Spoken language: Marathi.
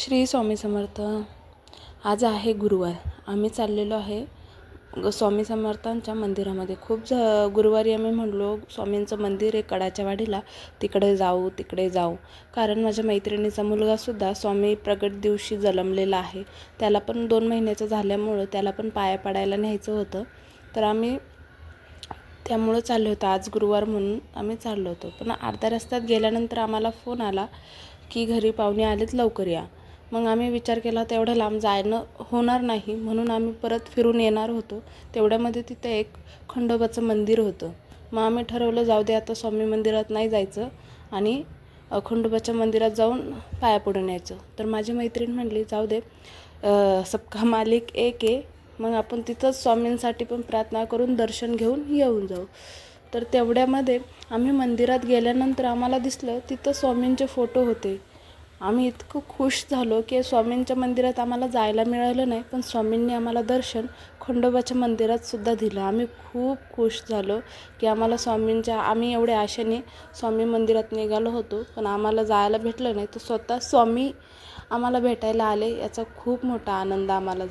श्री स्वामी समर्थ. आज आहे गुरुवार. आम्ही चाललेलो आहे स्वामी समर्थांच्या मंदिरामध्ये. खूप ज गुरुवारी आम्ही म्हणलो स्वामींचं मंदिर आहे कडाच्या वाडीला तिकडे जाऊ तिकडे जाऊ. कारण माझ्या मैत्रिणीचा मुलगासुद्धा स्वामी प्रगट दिवशी जन्मलेला आहे. त्याला पण दोन महिन्याचं झाल्यामुळं त्याला पण पाया पडायला न्यायचं होतं. तर आम्ही त्यामुळं चाललो होतो. आज गुरुवार म्हणून आम्ही चाललो होतो. पण अर्ध्या रस्त्यात गेल्यानंतर आम्हाला फोन आला की घरी पाहुणे आलेत लवकर या. मग आम्ही विचार केला तेवढं लांब जाणं होणार नाही. म्हणून आम्ही परत फिरून येणार होतो. तेवढ्यामध्ये तिथं एक खंडोबाचं मंदिर होतं. मग आम्ही ठरवलं जाऊ दे आता स्वामी मंदिरात नाही जायचं आणि खंडोबाच्या मंदिरात जाऊन पाया पडून यायचं. तर माझी मैत्रीण म्हणली जाऊ दे सबका मालिक एक आहे मग आपण तिथंच स्वामींसाठी पण प्रार्थना करून दर्शन घेऊन येऊन जाऊ. तर तेवढ्यामध्ये आम्ही मंदिरात गेल्यानंतर आम्हाला दिसलं तिथं स्वामींचे फोटो होते. आम्ही इतकं खुश झालो की स्वामींच्या मंदिरात आम्हाला जायला मिळालं नाही पण स्वामींनी आम्हाला दर्शन खंडोबाच्या मंदिरात सुद्धा दिलं. आम्ही खूप खुश झालो की आम्हाला स्वामींच्या आम्ही एवढ्या आशेने स्वामी मंदिरात निघालो होतो पण आम्हाला जायला भेटलं नाही. तर स्वतः स्वामी आम्हाला भेटायला आले याचा खूप मोठा आनंद आम्हाला